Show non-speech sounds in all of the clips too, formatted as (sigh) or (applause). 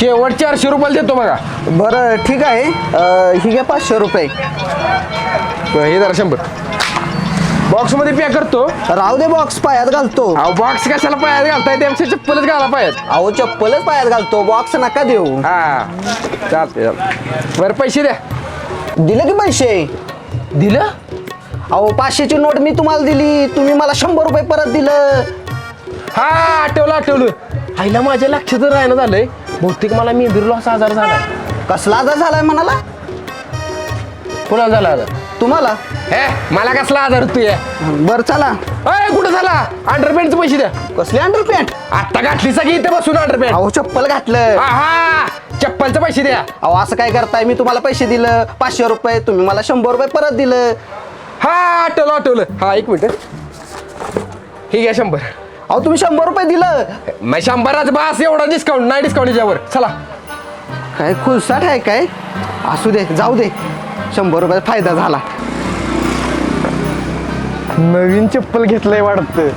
शेवट चारशे रुपयाला देतो बघा. बरं ठीक आहे. अं, ही घ्या पाचशे रुपये. हे जरा शंभर. बॉक्समध्ये पॅक करतो. राहू दे बॉक्स पायात घालतो. अहो बॉक्स कशाला पायात घालताय? त्यापेक्षा चप्पलच घाला पायात. अहो चप्पलच पायात घालतो. बॉक्स नका देऊ. हा. चालते चालते बरं पैसे द्या. दिले की पैसे? दिलं? अहो पाचशेची नोट मी तुम्हाला दिली. तुम्ही मला शंभर रुपये परत दिलं. हा आठवलं आठवलं. आईला माझ्या लक्षात राहणं झालंय. बहुतेक मला मेंदूर लॉस आजार झाला कसला आजार झालाय म्हणाला कोणाला झाला आजार? तुम्हाला? हे मला कसला आजार तू या बरं चला. अय कुठं झाला? अंडरपॅन्टचे पैसे द्या. कसले अंडरपॅन्ट आत्ता घातली सगळी इथे बसून अंडरपॅन्ट अहो चप्पल घातलं. हा. चप्पलचे पैसे द्या. अहो असं काय करताय? मी तुम्हाला पैसे दिलं. पाचशे रुपये. तुम्ही मला शंभर रुपये परत दिलं. हा आठवलं आठवलं. हा एक मिनिट. हे घ्या शंभर. अहो तुम्ही शंभर रुपये दिलं. मग शंभराचं बास एवढा डिस्काउंट नाही डिस्काउंट याच्यावर. चला. काय खुलसाट आहे काय? असू दे जाऊ दे. शंभर रुपयाचा फायदा झाला. नवीन चप्पल घेतलंय वाटतं.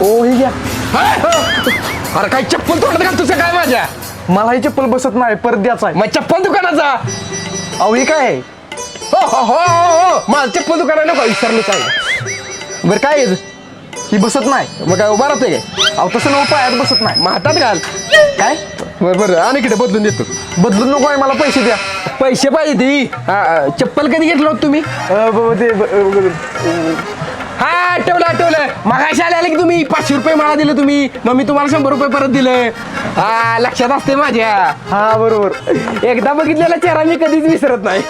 ओ ही घ्या. अरे काय चप्पल तोंडात का काय माझ्या? मला ही चप्पल बसत नाही परत द्यायचा आहे. मग चप्पल दुकानाचा? अहो ही काय? आहे? हो हो हो हो हो. मला चप्पल दुकाना नको विसरलो काय? बरं काय आहे? हे? ही बसत नाही. मग काय उभा राहते काय? अहो तसं नऊ पायात बसत नाही. मग हातात घाल. काय? बरं बरं. आणि इकडे बदलून देतो. बदलून नको आहे मला पैसे द्या. पैसे पाहिजे ती. हा, हा, चप्पल कधी घेतलं होतं तुम्ही? अ, ब- ते ब- अ, हा आठवलं आठवलं. मगाशी आले आले की तुम्ही? पाचशे रुपये मला दिले तुम्ही. मग मी तुम्हाला शंभर रुपये परत दिले. हा लक्षात असते माझ्या. हा बरोबर. एकदा बघितलेला चेहरा मी कधीच विसरत नाही.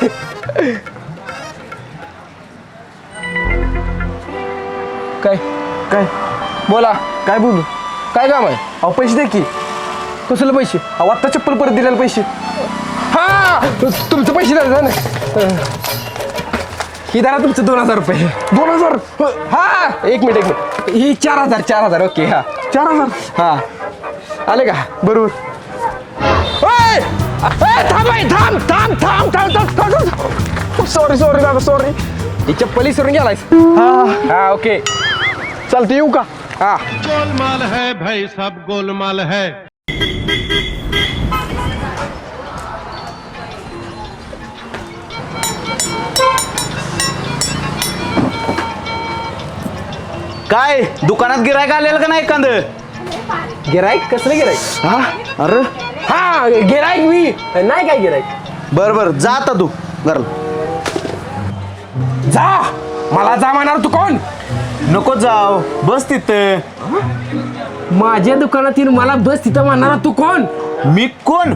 काय? काय? बोला. काय बोलू? काय काम आहे? अहो पैसे द्या की. कसलं पैसे? अहो आत्ता चप्पल परत दिलेले पैसे. हा तुमचं पैसे द्या ना. ही धरा तुमचं दोन हज़ार रुपये दोन हज़ार? हा एक मिनिट एक मिनिट। ही चार हज़ार चार हज़ार ओके हा। चार हज़ार? हा। आले का बरोबर ओय! ए, थांब बाई, थांब थांब थांब थांब थांब थांब सॉरी सॉरी दादा सॉरी ही चप्पल विसरून गेलायस हा। हा। ओके। चालते येऊ का। हा। गोलमाल है भाई सब गोलमाल है। काय? दुकानात गिरायक आलेलं का नाही एखाद गिराईक कसलं गिराईक हा? अरे? हा गिराईक मी. नाही काय गिराईक बर बर. जा आता तू घर जा. मला जा म्हणणार तू कोण? नको जाव बस तिथं. माझ्या दुकानातील मला बस तिथं म्हणणार तू कोण? मी कोण?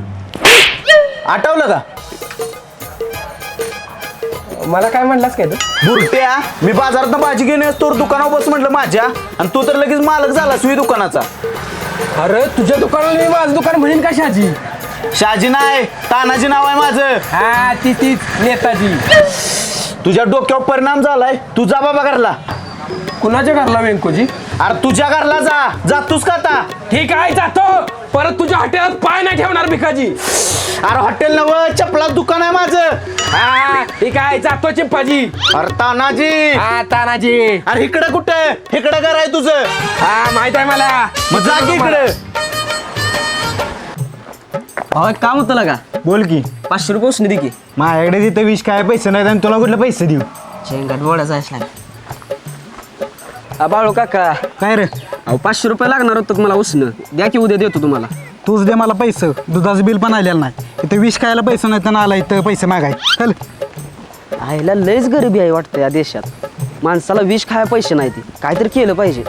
आठवलं का? मला काय म्हणलास काय तू? बुरट्या मी बाजारात भाजी घेऊन येतो दुकानावर बस म्हटलं माझ्या. आणि तू तर लगेच मालक झाला सुई दुकानाचा. अरे तुझ्या दुकानाला मी माझं दुकान म्हणेन का शाजी? शाजी नाही तानाजी नाव आहे माझं. हा ती तीच नेताजी. तुझ्या डोक्यावर परिणाम झालाय तू जा बाबा घरला. कुणाच्या घरला वेंकोजी अरे तुझ्या घरला जा. जातोस का आता? ठीक आहे जातो. परत तुझ्या हॉटेलात पाय नाही ठेवणार भिकाजी. अरे हॉटेल नव चपला दुकान आहे माझं. हा आहे जातो चिंपाजी. अरे तानाजी. हा तानाजी. अरे इकडं कुठं? इकडं घर आहे तुझं. हा माहीत आहे मला. मग जा की इकडं. अहो एक काम होतं का बोल की. पाचशे रुपये उसने दे की. माझ्याकडे तिथं विष काय पैसे नाहीत आणि तुला कुठले पैसे देऊ? शेंगाट बोडायचा असला. बाळू काका. काय रे? अहो पाचशे रुपये लागणार होतं मला उसनं द्या की उद्या देतो तुम्हाला. तूच दे मला पैसे. दुधाचं बिल पण आलेलं नाही. इथं विष खायला पैसे नाही तर आला इथं पैसे मागाय चल. आईला लयच गरिबी आहे वाटतं या देशात. माणसाला विष खाया पैसे नाही ते काहीतरी केलं पाहिजे.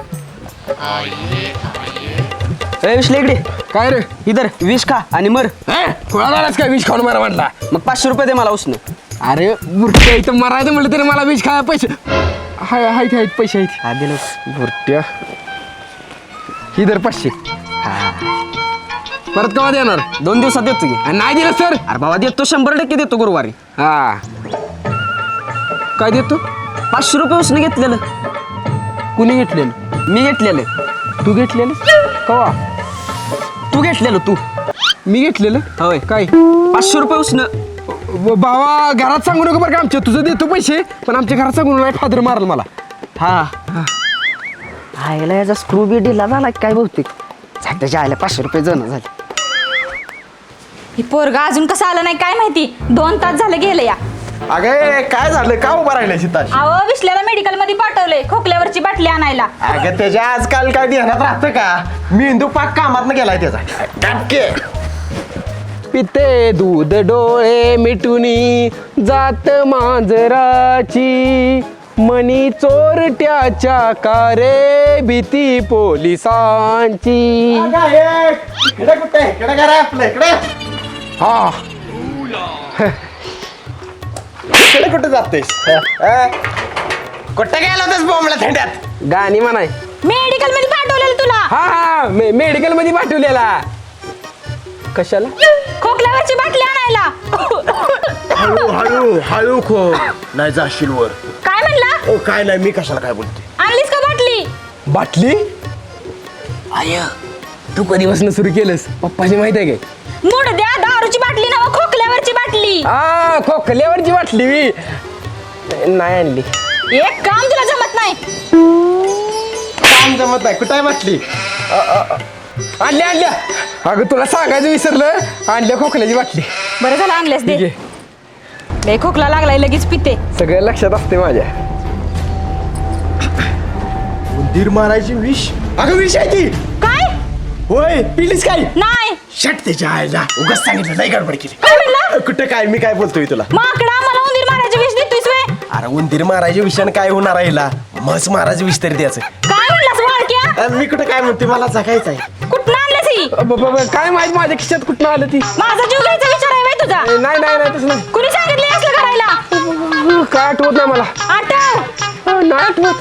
ए विषले इकडे. काय रे? इधर विष खा आणि मर. हे झालास काय? विष खाऊन मारा म्हटला. मग पाचशे रुपये दे मला उसनं अरे बुरट्या इथं मरायचं म्हटलं तरी मला विष खाय पैसे. हाय आहेत आहेत पैसे आहेत. दिलं. बुरट्या ही दर पाचशे. परत केव्हा देणार? दोन दिवसात देतो की. आणि नाही दिलं सर? अरे बाबा देतो. शंभर टक्के देतो गुरुवारी. हा. काय देतो? पाचशे रुपये उसने घेतलेलं. कुणी घेतलेलं? मी घेतलेलं. तू घेतलेलं? कवा? तू घेतलेलं तू. मी घेतलेलं? होय. काय? पाचशे रुपये उसनं. बाबा घरात सांगू नको बरं का आमच्या. तुझं देतो पैसे पण आमच्या घरात सांगू नाही फादर मारल मला. हा. आईला याचा स्क्रू बी ढिला झाला काय बहुतेक? झालं त्याच्या आईला पाचशे रुपये जण झाले. ही पोरगा अजून कसं आलं नाही काय माहिती? दोन तास झालं गेलं या. अगे काय झालं? का उभा राहिले सीताश अहो विसल्याला मेडिकलमध्ये पाठवलंय खोकल्यावरची बाटली आणायला. अगं त्याच्या आजकाल काय ध्यानात राहतं का? मेंदू पाक कामात गेलाय त्याचा. टाके पिते दूध डोळे मिटुनी जात मांजराची. मनी चोरट्याच्या कारे भीती पोलिसांची. इकडे कुठे? इकडे करा आपलं? इकडे. हा. इकडे कुठे जातेस? कुठे गेला होतास बोंबला थंड्यात? गाणी म्हणाय. मेडिकलमध्ये पाठवलेलं तुला. हा हा. मे मेडिकलमध्ये पाठवलेला. कशाला? खोकल्यावरची बाटली आणायला. हळू हळू हळू खो नाही जाशील वर. काय म्हणला? ओ काय नाही मी कशाला काय बोलते? आणलीस का बाटली? बाटली? आय. तू कधीपासून सुरू केलंस? पप्पाची माहीत आहे काय? मूड द्या दारूची बाटली ना खोकल्यावरची बाटली. आ खोकल्यावरची बाटली मी. नाही आणली. एक काम तुला जमत नाही. काम जमत नाही. कुठे म्हटली आणल्या आणल्या अगं तुला सांगायचं विसरलं. आणल्या खोकल्याची बाटली. बरं झालं आणलेस दे. ठीक आहे लय खोकला लागलाय लगेच पिते. सगळं लक्षात असते माझ्या. उंदीर मारायची विष? अगं विष आहे ती. काय? होय पिलीस काय? नाही. शट त्याच्या आईला. उगाच सांगितलं नाही गडबड केली. काय म्हणला? कुठे काय मी काय बोलतोय तुला? माकडा मला उंदीर मारायची विष देतोयस वे अरे उंदीर मारायच्या विषयानं काय होणार आहे हिला? मस मारायचं विष तरी द्यायचं. मी कुठे काय म्हणते मला जगायचं आहे कुठं आणलेस ही ब- ब- ब- काय माहीत माझ्या खिशात कुठं आलं ती माझा जीव घ्यायचा विचार आहे व्हय तुझा नाही नाही नाही तसं नाही कुणी सांगितलं असलं करायला काय आठवत नाही मला आठव अ, नाही आठवत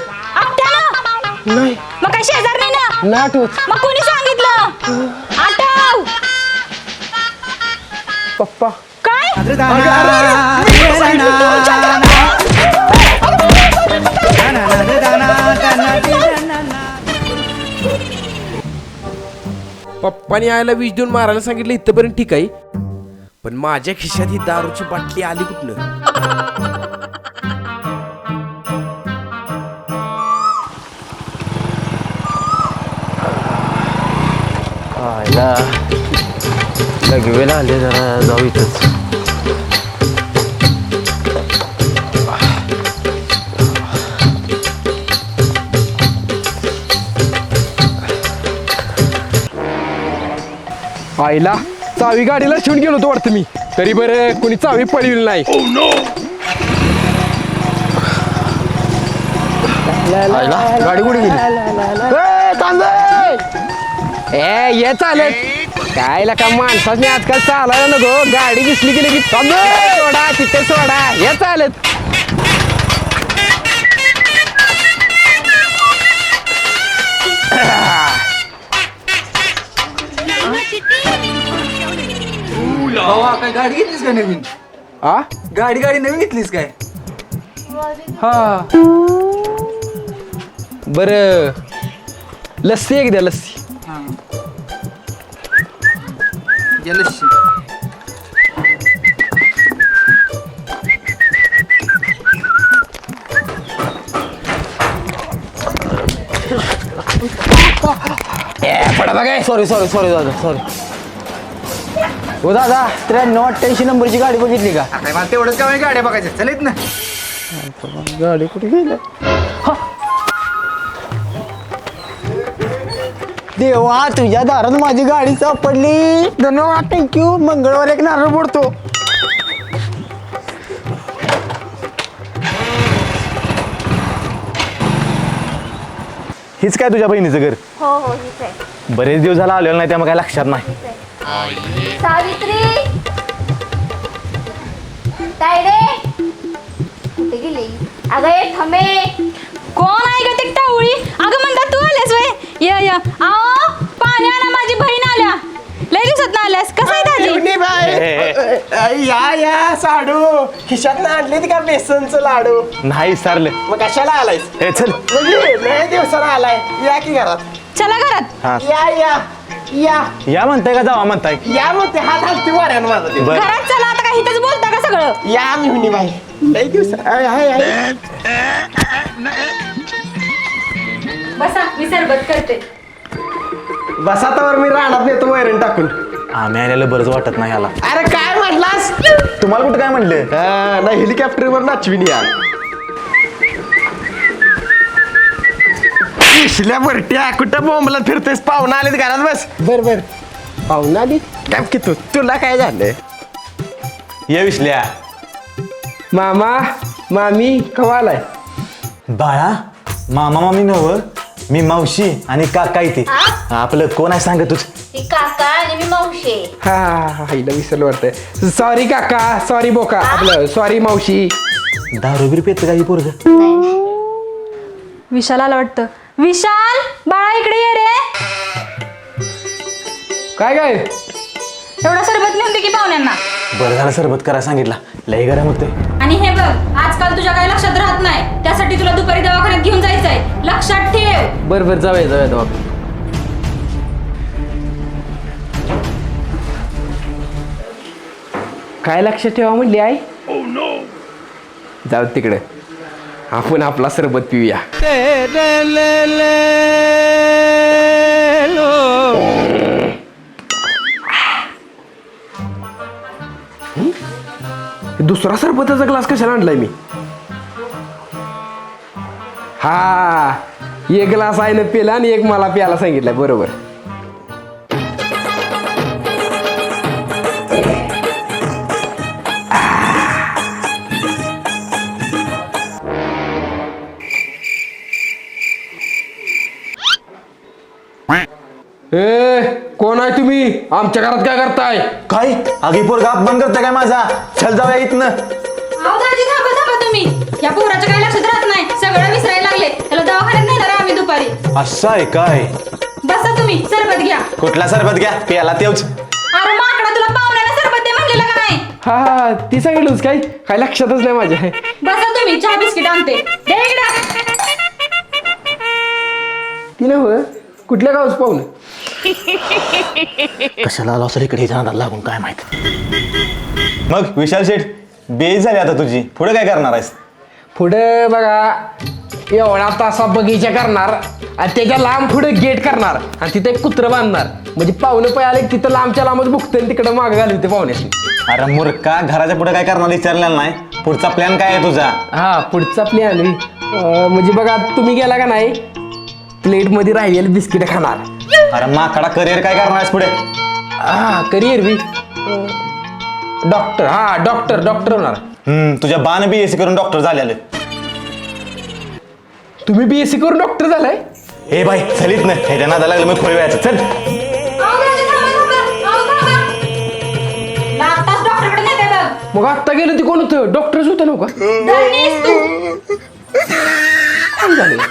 नाही मग काय शेजारनी ना नाही आठवत मग कोणी सांगितलं आठव पप्पा काय पप्पाने आयला विष देऊन मारायला सांगितलं इथपर्यंत ठीक आहे. पण माझ्या खिशात ही दारूची बाटली आली कुठनं? आईला लगवेला आले जरा जाऊ इथंच. आईला चावी गाडीला ठेवून गेलो होतो वाटतं मी. तरी बरं कोणी चावी पडविली नाही. गाडी कुठे गेली? ए, तांबे! ए ये चालत. काय का माणसाने आजकाल चालायला नको. गाडी दिसली की लगेच थांबे सोडा तिथे सोडा. ये चालत. काय गाडी घेतलीस काय नवीन? आ? गाडी गाडी नवीन घेतलीस काय? हा. बर. लस्सी एक द्या लस्सी. लस्सी. पडा बघा. सॉरी सॉरी सॉरी दादा सॉरी हो दादा त्र्याण्णव अठ्ठ्याऐंशी नंबरची गाडी बघितली का? काय मला तेवढंच काय गाड्या बघायच्या चल येत ना गाडी कुठे गेली? देवा तुझ्या दारात माझी गाडी सापडली. धन्यवाद थँक्यू मंगळवार एक नारळ पडतो हीच काय तुझ्या बहिणीचं घर? हो हो हीच आहे. बरेच दिवस झाला आलेलं नाही त्यामुळे काय लक्षात नाही. सावित्री! तायडे कुठे गेली? अगं ये थमे कोण आहे ग ते टावळी? अगं म्हणता तू आल्यास वय. य य. आओ पाणी आणा माझी बहीण आल्या. लय दिवसात आल्यास. कसं आहे दाजी? या या साडू. खिशात आणली ती का बेसनचं लाडू? नाही सारले. मग कशाला आलायस? हे चल. म्हणजे लय दिवसाला आलाय. या की घरात? चला घरात. या या. या. या म्हणताय का जावा म्हणताय? या मग ते हात हलते वाऱ्यानं माझा ते. बर. घरात चला आता काय इथंच बोलता का सगळं? या मिहुनी बाई. लई दिवस आहे, आहे, आहे. बसा मी सरबत करते. बसातावर मी रानात नेतो वैरण टाकून. आम्ही आलेलं बरंच वाटत नाही याला. अरे काय म्हटलास? तुम्हाला कुठं काय म्हणले? हा, नाही हेलिकॉप्टरवर नाचविन या. पिशल्या बरट्या कुठं बोंबला फिरतेस पाहुणा आलेत घरात बस. बर बर. पाहुणा आली? काय की तू? तुला काय झालं ये विसल्या. मामा मामी कवा आलाय? बाळा मामा मामी नव. मी मावशी आणि काका इथे. आपलं कोण आहे सांग तुझ ती काका आणि मी मावशी. हा हा हा हिला विसरलं वाटतंय. सॉरी काका सॉरी बोका. आपलं सॉरी मावशी. दारू बिरू पेत काही पोरग? विशाल आला वाटतं. विशाल बाळा इकडे ये रे. काय काय? एवढा सरबत नेऊन दे की पाहुण्यांना? बरं झालं सरबत करा सांगितला. लई गरम होते आणि हे बघ आजकाल तुझ्या काही लक्षात राहत नाही. त्यासाठी तुला दुपारी दवाखान्यात घेऊन जायचंय. लक्षात ठेव. बर बर जाऊया जाऊया जाऊ काय लक्षात ठेवा म्हणली आई? जाऊ तिकडे. आपण आपला सरबत पिऊया. दुसरा सरबताचा ग्लास कशाला आणलाय मी? हा एक ग्लास आहे ना पिला आणि एक मला प्यायला सांगितलंय बरोबर. ए कोण आहे तुम्ही? आमच्या घरात काय करताय? काय? आगी पोरगा अपमान करता काय माझा? चल जाऊया इथनं. अहो दाजी थांबा थांबा तुम्ही. या पोराच्या काही लक्षात राहत नाही? सगळं विसरायला लागले. त्याला दवाखान्यात नेणार आहे आम्ही दुपारी. असं आहे काय? बसा तुम्ही सरबत घ्या. कुठला सरबत घ्या? प्याला तेवच. अरे माकडा तुला पाहुण्याला सरबत दे म्हणलेलं का नाही? हा हा ती सांगितलंच काय? काय लक्षातच नाही माझ्या. बसा तुम्ही चहा बिस्किट आणते. दे इकडं. ती ना हो कुठल्या गावच पाहून कशाला आलो असं इकडे? नादाला लागून काय माहीत? मग विशाल शेठ बेज झाली आता तुझी. पुढे काय करणार आहेस? पुढे बघा एवढा तासा बगीचा करणार आणि त्याच्या लांब पुढे गेट करणार आणि तिथे एक कुत्रं बांधणार. म्हणजे पाहुणे पै आले की तिथं लांबच्या लांबच बुकते आणि तिकडे मागं घालू ते पाहुण्याशी अरे मूर्खा घराच्या पुढे काय करणार विचारलेलं नाही. पुढचा प्लॅन काय आहे तुझा? हा पुढचा प्लॅन म्हणजे बघा तुम्ही गेला का नाही? प्लेटमध्ये राहिलेले बिस्किट खाणार. अरे माकडा करिअर काय करणार आहेस पुढे? हा करिअर बी. डॉक्टर हा डॉक्टर डॉक्टर होणार. हम्म तुझ्या बाण बी एसी करून डॉक्टर झालेले. तुम्ही बी एस सी करून डॉक्टर झालाय? हे बाई चलीत नाही. ह्याच्या नादाला लागलं मी खोली व्हायचं. चल. मग आत्ता गेलं ते कोण होतं? डॉक्टरच होतं नव्हतं का? धरणीस तू काय झालं.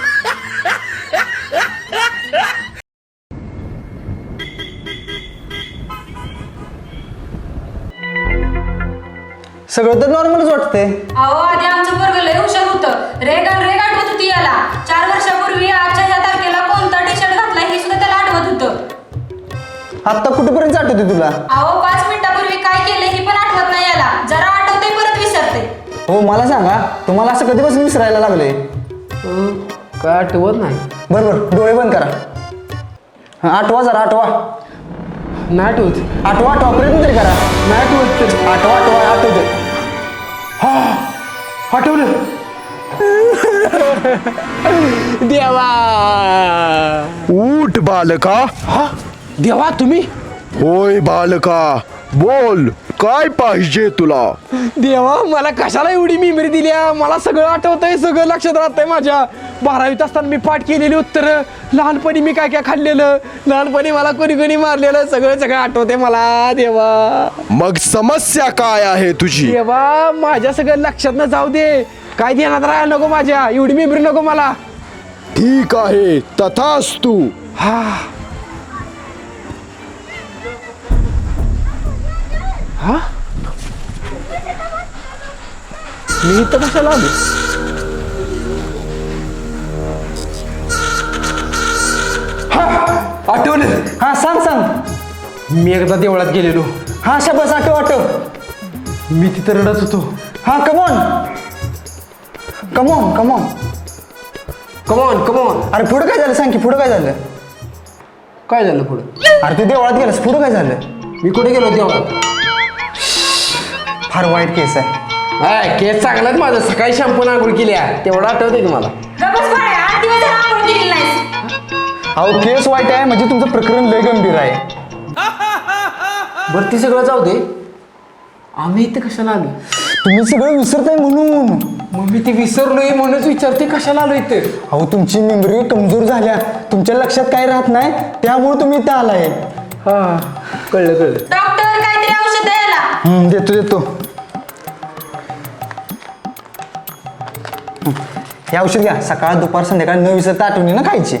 सगळं तर नॉर्मलच वाटतंय. अहो आधी आमचं पोरग लय हुशार होतं. रेग आणि रेग आठवत होती याला. चार वर्षापूर्वी आजच्या या तारखेला कोणता टी शर्ट घातला हे सुद्धा त्याला आठवत होतं. आत्ता कुठेपर्यंत आठवते तुला? अहो पाच मिनिटापूर्वी काय केलं हे पण आठवत नाही याला. जरा आठवते परत विसरते. हो मला सांगा तुम्हाला असं कधीपासून विसरायला लागले काय आठवत नाही. बरं बरं डोळे बंद करा. हां आठवा जरा आठवा. नाही आठवत. आठवा आठवा प्रयत्न तरी करा. नाही आठवत. तर आठवा आठवा आठवते आठवलं देवा. उठ बालका. हा देवा तुम्ही? होय बालका बोल काय पाहिजे तुला? देवा मला कशाला एवढी मेमरी दिल्या मला सगळं आठवतंय सगळं लक्षात राहतंय माझ्या. बारावीत असताना मी पाठ केलेली उत्तरं. लहानपणी मी काय काय खाल्लेलं? लहानपणी मला कोणी कोणी मारलेलं? सगळं सगळं आठवतंय मला देवा. मग समस्या काय आहे तुझी? देवा माझ्या सगळं लक्षात न जाऊ दे. काय ध्यानात राहायला नको माझ्या. एवढी मेमरी नको मला. ठीक आहे तथाच तू. हा. हा? मी इथं कशाला आलो आठवलं हां सांग सांग. मी एकदा देवळात गेलेलो. हा शबास आठव आठव मी तिथं रडत होतो. हा come on come on come on come on come on अरे पुढं काय झालं? सांग की पुढं काय झालं? काय झालं पुढं? अरे तू देवळात गेलास पुढं काय झालं? मी कुठे गेलो देवळात? फार वाईट केस आहे. केस चांगलाच माझं. सकाळी शॅम्पून आंघोळ केली आहे. तेवढं आठवते गप्पच आठ दिवस झाला नाहीस. अहो केस वाईट आहे म्हणजे तुमचं प्रकरण लय गंभीर आहे. बरं ती सगळं जाऊ दे. आम्ही इथं कशाला आलो? तुम्ही सगळं विसरताय म्हणून. मग मी ते विसरलोय म्हणूनच विचारते कशाला आलो इथं? अहो तुमची मेमरी कमजोर झाल्या. तुमच्या लक्षात काय राहत नाही? त्यामुळे तुम्ही इथं आलाय. हा कळलं कळलं. डॉक्टर काहीतरी औषध द्यायला हम्म, देतो देतो. हं, हे औषध घ्या. सकाळ दुपार संध्याकाळ न विसरता आठवणीनं खायची.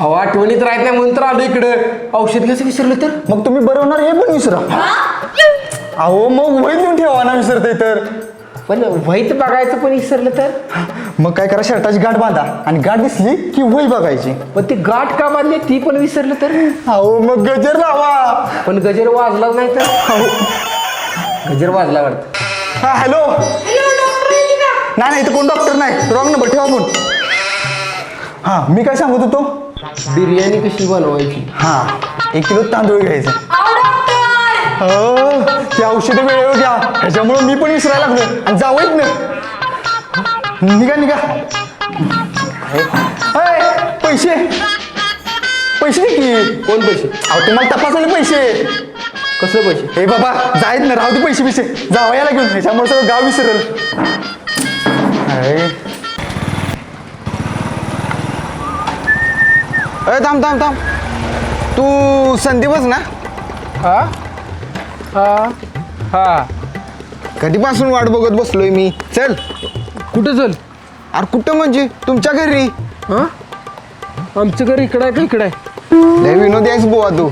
अहो आठवणीत राहत नाही म्हणून तर आलो इकडं. औषध घ्यायचं विसरलं तर? मग तुम्ही बरं होणार हे पण विसरा. अहो मग वय देऊन ठेवा ना विसरते तर. पण वहीत बघायचं पण विसरलं तर? मग काय करा शर्टाची गाठ बांधा आणि गाठ दिसली की वय बघायची. पण ती गाठ का बांधली? ती पण विसरलं तर? अहो मग गजर लावा. पण गजर वाजलाच नाही तर? गजर वाजला वाटतं. हा हॅलो. नाही नाही इथं कोण डॉक्टर नाही. रॉंग नंबर ठेवा फोन हा मी काय सांगत होतो? बिर्याणी कशी बनवायची? हा एक किलो तांदूळ घ्यायचे. अहो डॉक्टर हो ते औषधं वेळेवर घ्या. ह्याच्यामुळे मी पण विसरायला लागलो आणि जावंच ना निघा निघा. अय, पैसे. पैसे दे की. कोण पैसे? अहो तुम्हाला तपासायला पैसे. कसं पैसे? हे बाबा जायत ना राहू दे पैसे पैसे. जावयाला घेऊन. ह्याच्यामुळे सगळं गाव विसरेल. अरे अय थांब थांब थांब. तू संदीपच ना? हा? हा? हा. कधीपासून वाट बघत बसलोय मी? चल. कुठं चल? अरे कुठं म्हणजे? तुमच्या घरी. हा? आमचं घर इकडं आहे का इकडं आहे? लय विनोदी आहेस बुवा तू.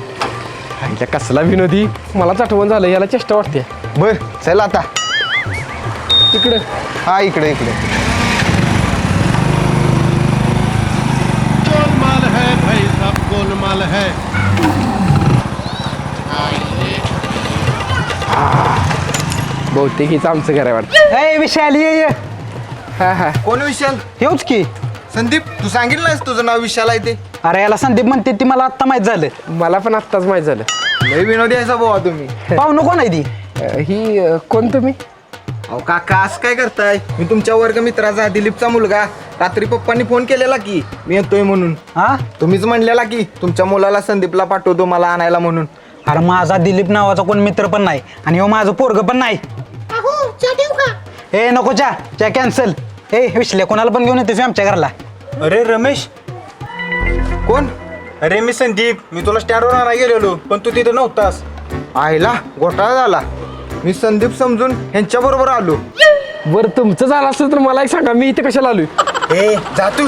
आईला कसला विनोदी? मलाच आठवण झालं याला चेष्टा वाटते. बर चल आता. इकडं. हा इकडे इकडे गोलमाल है भाई गोलमाल है। बहुतेक हिचं आमचं घर आहे वाटतं. ए विशाल ये ये. हा हा. कोण विशाल हेच की. संदीप तू सांगितलंस तुझं नाव विशाल आहे ते अरे याला संदीप म्हणते ती मला आत्ता माहीत झालं. मला पण आत्ताच माहीत झालं. लय विनोदी आहेसा बुवा तुम्ही. पाहुणं कोण आहे ती? अं, ही अं, कोण तुम्ही? अहो काका असं काय करताय? मी तुमच्या वर्ग मित्राचा दिलीपचा मुलगा. रात्री पप्पांनी फोन केलेला की मी येतोय म्हणून. हा? तुम्हीच म्हणलेला की तुमच्या मुलाला संदीपला पाठवतो मला आणायला म्हणून. अरे माझा दिलीप नावाचा कोण मित्र पण नाही आणि हो माझं पोरग पण नाही. ए नको चा चा कॅन्सल. ए विसले कोणाला पण घेऊन येतेस आमच्या घराला. अरे रमेश. कोण? अरे मी संदीप. मी तुला स्टँडवर आणायला गेलेलो पण तू तिथे नव्हतास. आईला घोटाळा झाला. मी संदीप समजून ह्यांच्या बरोबर आलो. बरं तुमचं झालं असतं तर मला एक सांगा मी इथे कशाला आलोय? ए जा तू.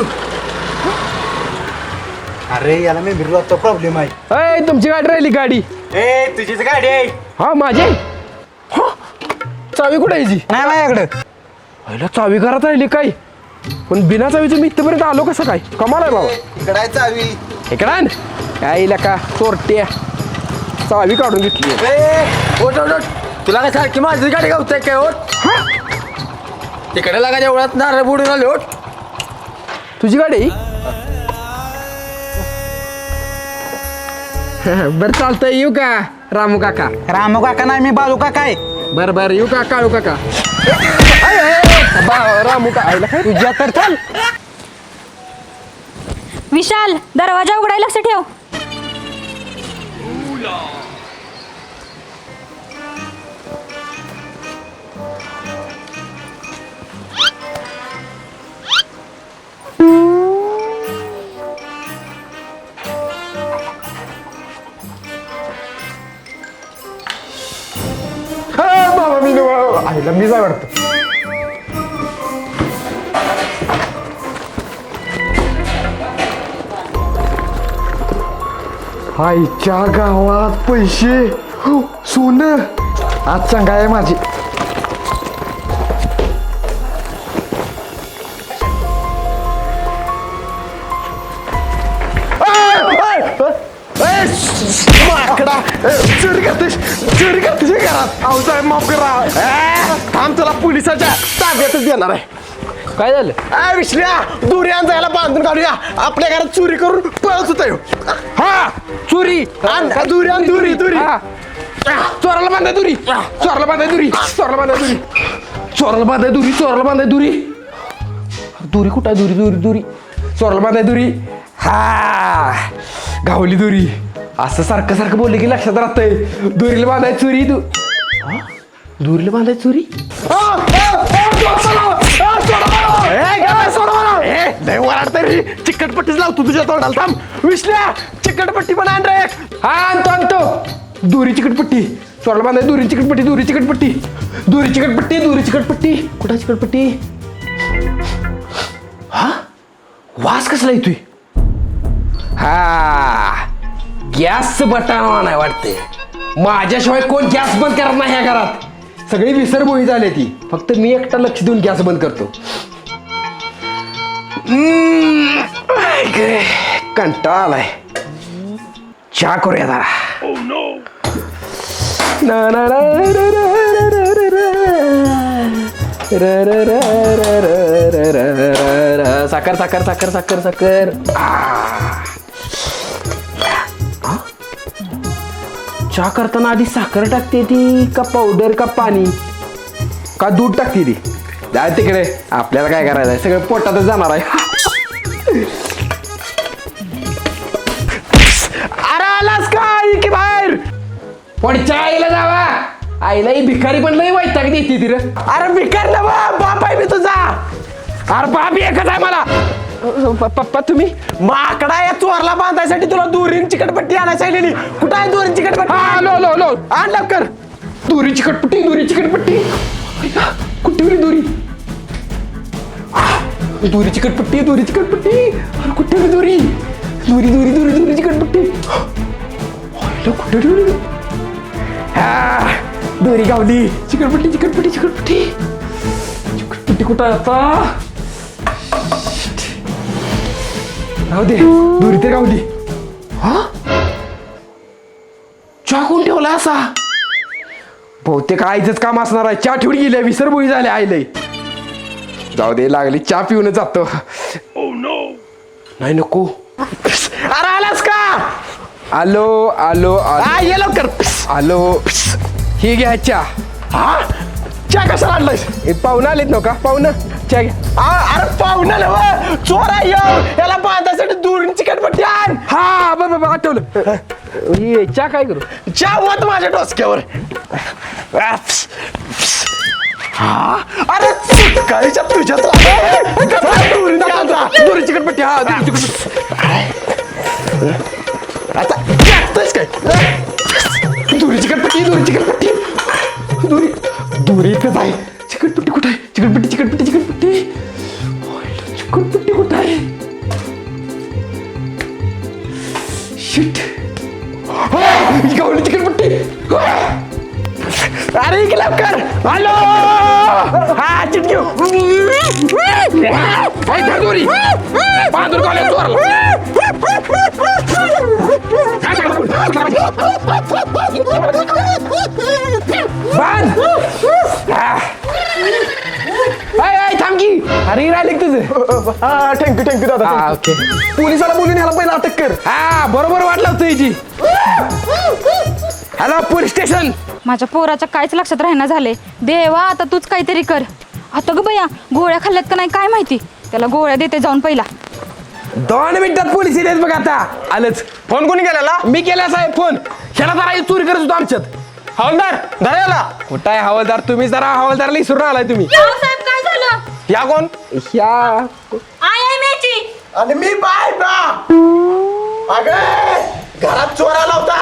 अरे याला मी बिरलो प्रॉब्लेम आहे. अय तुमची गाडी राहिली गाडी. ए तुझीच गाडी आहे. हा माझी? हा, चावी कुठे यायची नाही माझ्याकडं. पहिला चावी घरात राहिली काय? पण बिना चावीचं मी इथपर्यंत आलो कसं काय? कमाल आहे बाबा. इकडे आहे चावी. इकडं आण. काय का चोरट्या. चावी काढून घेतली. तुला काय सारखी माझी गाडी गावताय काय ओट? तिकडे लागा एवढ्यात नारळ बुडून आले ओट? तुझी गाडी? (laughs) बरं चालतंय येऊ का रामू काका? रामू काका नाही मी बालू काका आहे. बर बर येऊ का काळू काका? बा- रामू का आईला काय? तुझ्या तर चल. विशाल दरवाजा उघडायला लक्ष ठेव. बाबा मी आईला मी जाय वाटतं आईच्या गावात पैसे. सोनं. आज सांगाय माझी. माकडा चोरी चोरी का तुझ्या घरात अहो साहेब माफ करा थांब तुला पोलिसाच्या ताब्यातच देणार आहे काय झालं ए, विश्ल्या दुरी आण जायला बांधून काढूया आपल्या घरात चोरी करून पळत होता. हा चोरी आण दुरी आण दुरी दुरी. चोराला बांधाय दुरी चोराला बांधाय दुरी चोराला बांधाय दुरी चोराला बांधाय दुरी चोराला बांधाय दुरी दुरी कुठं दुरी दुरी दुरी चोराला बांधाय दुरी हा. गावली दुरी. असं सारखं सारखं बोलले की लक्षात राहतंय. दुरीला बांधाय चोरी तू? दुरीला बांधाय चोरी? चिकटपट्टीच लावतो तुझ्या तोंडाला थांब. विश्ल्या चिकटपट्टी पण आण रे. हा आणतो आणतो. दुरी चिकटपट्टी. चोराला बांधाय दुरी चिकटपट्टी दुरी चिकटपट्टी. दुरी चिकटपट्टी दुरी चिकटपट्टी. कुठं चिकटपट्टी? हा? वास कसला येतोय? हा गॅस बटन नाही वाटते माझ्याशिवाय कोण गॅस बंद करत नाही ह्या घरात सगळी विसरमोळी झाली ती फक्त मी एकटा लक्ष देऊन गॅस बंद करतो कंटाळा आलाय चहा करूया जरा साखर साखर साखर साखर साखर आ चहा करताना आधी साखर टाकते ती का पावडर का पाणी? का दूध टाकते ती? जाय तिकडे. आपल्याला काय करायचं आहे सगळं पोटातच जाणार आहे. अरे आलास का? की बाहेर. पुढच्या आईला जावा. आईला ही भिकारी पण लई वाईट देते ती रे. अरे भिकार ना बा बाप आहे मी तुझा. अरे बाप एकच आहे मला. पप्पा तुम्ही माकडा या चोरला बांधायसाठी तुला दुरीन चिकटपट्टी आणायला सांगितलेली. कुठं आहे दुरीन चिकटपट्टी? हा लो लो लो आण लवकर. दुरी चिकटपट्टी दुरी चिकटपट्टी. कुठे गेली दुरी? दुरी चिकटपट्टी दुरी चिकटपट्टी. कुठे गेली दुरी? दुरी दुरी दुरी दुरी चिकटपट्टी. कुठे ठेवली हा दुरी गावली. चिकटपट्टी चिकटपट्टी चिकटपट्टी. चिकटपट्टी कुठं आता? राहू दे. दुरी तर गावली हा? चहा कोण ठेवला असा. बहुतेक आईचंच काम असणार आहे. चहा ठेवून गेल्या विसरबोळी झाल्या आईलय जाऊ दे लागली चहा पिऊन जातो. नाही नको. अरे आलास का? आलो आलो ये लवकर. आलो. ही घ्या चहा. हा? चहा कशाला आणलायस? हे पाहुणं आलेत नका पाहुणं. च्या घ्या अरे पाहुणा नव चोर आहे याला बांधासाठी दूर चिकट पट्टी हा बर बर आठवलं. हे च्या काय करू? च्या होत माझ्या डोसक्यावर. हा? अरे सकाळीच्या तुझ्यात दूर चिकट पट्टी हा दूर चिकट आता जागतोयस दुरी चिकट पट्टी दुरी चिकट दुरी दुरी कसं आहे. थँक्यू थँक्यू दादा हा ओके पोलिसाला बोलून ह्याला पहिला अटक कर. हा बरोबर वाट लावतो याची हॅलो पोलीस स्टेशन. माझ्या पोराच्या काहीच लक्षात राहणार झाले देवा आता तूच काहीतरी कर. आता ग बया गोळ्या खाल्ल्यात का नाही काय माहिती? त्याला गोळ्या देते जाऊन पहिला. दोन मिनिटात पोलीस येतात बघ आता. आलंच. फोन कोणी केलेला? मी केला साहेब फोन. ह्याला जरा चोरी करत होतो आमच्यात. हवलदार धरायला कुठं आहे हवालदार? तुम्ही जरा हवालदारला विसरून आलाय तुम्ही. साहेब काय झालं? या कोण? ह्या आय आहे मेची. आणि मी बाय बा. अगे घरात चोर आला होता.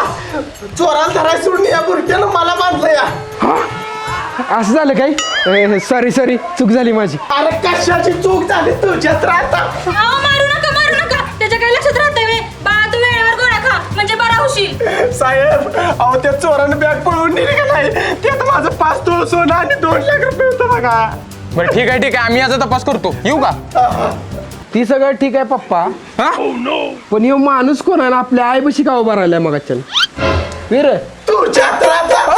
चोराला धरायला सोडून या बुरट्यानं मला बांधलं या. असं झालं काय? सॉरी सॉरी चूक झाली माझी. अरे कशाची चूक झाली? तुझ्यात राहता. मारू नका मारू नका. त्याच्या काही लक्षात राहते अहो त्या चोरानं बॅग पळवून नेली का नाही? त्यात माझं पाच तोळ सोनं आणि दोन लाख रुपये होतं बघा. बरं ठीक आहे ठीक आहे. आम्ही याचा तपास करतो. येऊ का? ती सगळं ठीक आहे पप्पा. हा? पण ह्यो माणूस कोण आहे ना आपल्या आईबशी का उभा राहिलाय मग वीर. तुझ्यात राहता